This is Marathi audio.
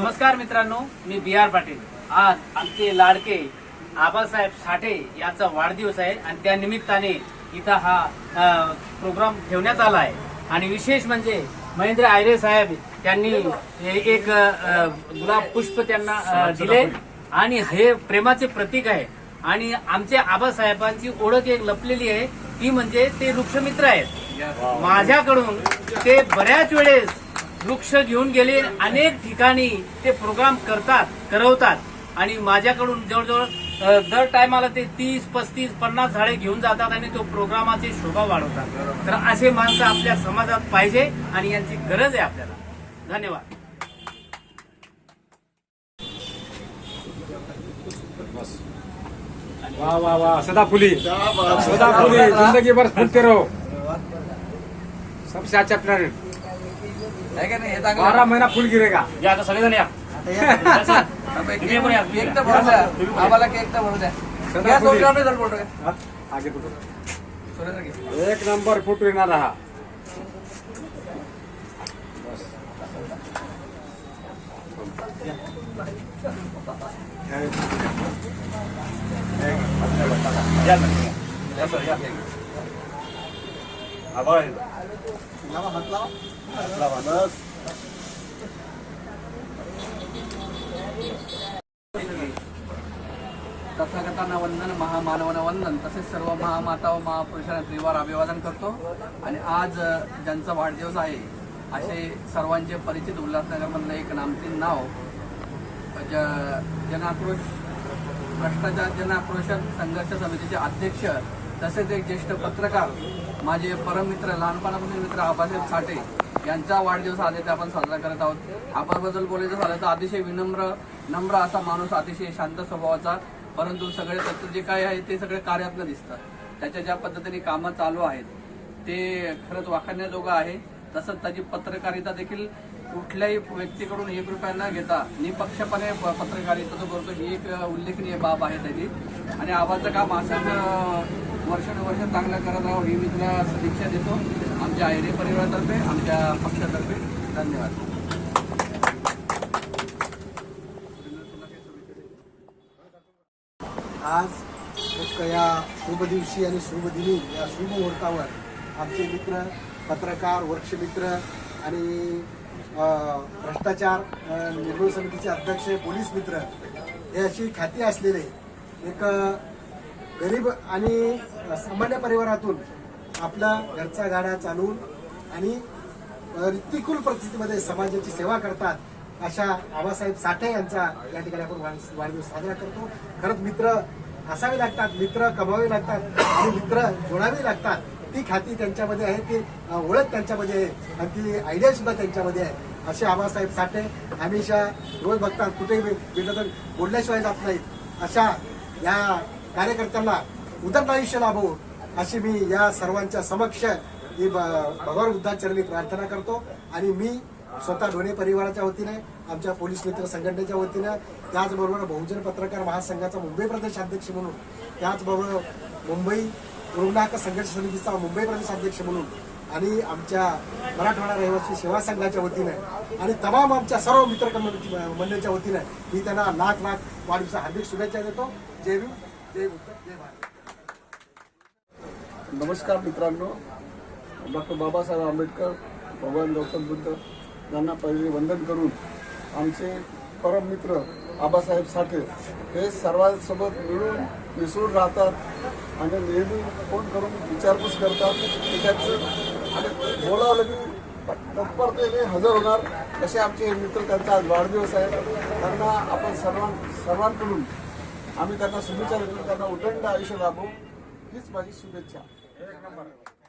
नमस्कार मित्रांनो मी बी आर पाटील. आज आमचे लाडके आबासाहेब साठे यांचा वाढदिवस आहे आणि त्या निमित्ताने इथं हा अ, प्रोग्राम ठेवण्यात आला आहे. आणि विशेष म्हणजे महेंद्र आयरे साहेब यांनी हे एक अ, गुलाब पुष्प त्यांना अ, दिले. आणि हे प्रेमाचे प्रतीक आहे. आणि आमच्या आबासाहेबांची ओळख एक लपलेली आहे. ती म्हणजे ते वृक्षमित्र आहेत. माझ्याकडून ते बऱ्याच वेळेस वृक्ष घेऊन गेले. अनेक ठिकाणी ते प्रोग्राम करतात करवतात. आणि माझ्याकडून जवळजवळ दर टायमाला ते तीस पस्तीस पन्नास झाडे घेऊन जातात आणि तो प्रोग्रामाची शोभा वाढवतात. तर असे माणसं आपल्या समाजात पाहिजे आणि यांची गरज आहे आपल्याला. धन्यवाद. वा वा वा. सदा फुली सदा फुली जिंदगी भर फुलते रहो. सबसे अच्छा प्लॅनेट आहे का नाही हे बारह महीना फूल गिरेगा या आता सगळेजण या केक तर द्या आम्हाला केक तर भरू द्या सदा या फुली. सोडून जर फोटो घ्या. हाँ, आगे फोटो सुरेंद्र घे. एक नंबर फोटो येणार रहा बस. तथागतांना वंदन महामानवांना वंदन तसेच सर्व महामाता व महापुरुषांना त्रिवार अभिवादन करतो. आणि आज ज्यांचा वाढदिवस आहे असे सर्वांचे परिचित उल्हासनगरमधलं एक नामतीन नाव ज जनाक्रोश भ्रष्टाचार जनाक्रोश संघर्ष समितीचे अध्यक्ष तसेच एक ज्येष्ठ पत्रकार माझे परममित्र लहानपणापासून मित्र आबासाहेब साठे यांचा वाढदिवस आज ते आपण साजरा करत आहोत. आबाबद्दल बोलायचं झालं तर अतिशय विनम्र नम्र असा माणूस अतिशय शांत स्वभावाचा परंतु सगळे त्याचं जे काय आहे ते सगळे कार्यात्मक दिसतं. त्याच्या ज्या पद्धतीने कामं चालू आहेत ते खरंच वाखाणण्याजोगं आहे. तसंच त्याची पत्रकारिता देखील कुठल्याही व्यक्तीकडून एक रुपया न घेता निपक्षपणे प- पत्रकारिता तो करतो ही एक उल्लेखनीय बाब आहे त्याची. आणि आवाजचं काम असंच वर्षानुवर्ष चांगलं करत राहू ही मी तुला सदिच्छा देतो. आमच्या आयरे परिवारातर्फे आमच्या पक्षातर्फे धन्यवाद. आज एक या शुभ दिवशी आणि शुभ दिनी या शुभ मुहूर्तावर आमचे मित्र पत्रकार वृक्षमित्र आणि भ्रष्टाचार अ, निर्मूलन समितीचे अध्यक्ष पोलीस मित्र हे अशी ख्याती असलेले एक गरीब आणि सामान्य परिवारातून आपला घरचा गाडा चालवून आणि प्रतिकूल परिस्थितीमध्ये समाजाची सेवा करतात अशा आबासाहेब साठे यांचा या ठिकाणी आपण वाढदिवस साजरा करतो. खरंच मित्र असावे लागतात मित्र कमावे लागतात आणि मित्र जोडावे लागतात. ती खाती त्यांच्यामध्ये आहे ती ओळख त्यांच्यामध्ये आहे आणि ती आयडिया सुद्धा त्यांच्यामध्ये आहे. असे आबासाहेब साठे हमेशा रोज बघतात कुठेही गेलं तर बोलल्याशिवाय जात नाहीत. अशा या कार्यकर्त्यांना उदंड आयुष्य लाभो अशी मी या सर्वांच्या समक्ष ही ब- भगवान बुद्धाचरणी प्रार्थना करतो. आणि मी स्वतः ढोणे परिवाराच्या वतीने आमच्या पोलीस मित्र संघटनेच्या वतीने त्याचबरोबर बहुजन पत्रकार महासंघाचा मुंबई प्रदेश अध्यक्ष म्हणून त्याचबरोबर मुंबई रुग्णाहक संघर्ष समितीचा मुंबई प्रदेश अध्यक्ष म्हणून आणि आमच्या मराठवाडा रहिवासी सेवा संघाच्या वतीने आणि तमाम आमच्या सर्व मित्र मंडळीच्या वतीने मी त्यांना लाख लाख वाढदिवसा हार्दिक शुभेच्छा देतो. जय भीम जय जय भारत. नमस्कार मित्रांनो. डॉक्टर बाबासाहेब आंबेडकर भगवान गौतम बुद्ध यांना पहिले वंदन करून आमचे परम मित्र आबासाहेब साठे हे सर्वांसोबत मिळून मिसळून राहतात आणि नेहमी फोन करून विचारपूस करतात की त्यांचं आणि बोलावलं की तत्परतेने हजर होणार. असे आमचे हे मित्र त्यांचा आज वाढदिवस आहे. त्यांना आपण सर्वां सर्वांकडून आम्ही त्यांना शुभेच्छा देतो. त्यांना उदंड आयुष्य लाभू. हीच माझी शुभेच्छा. एक नंबर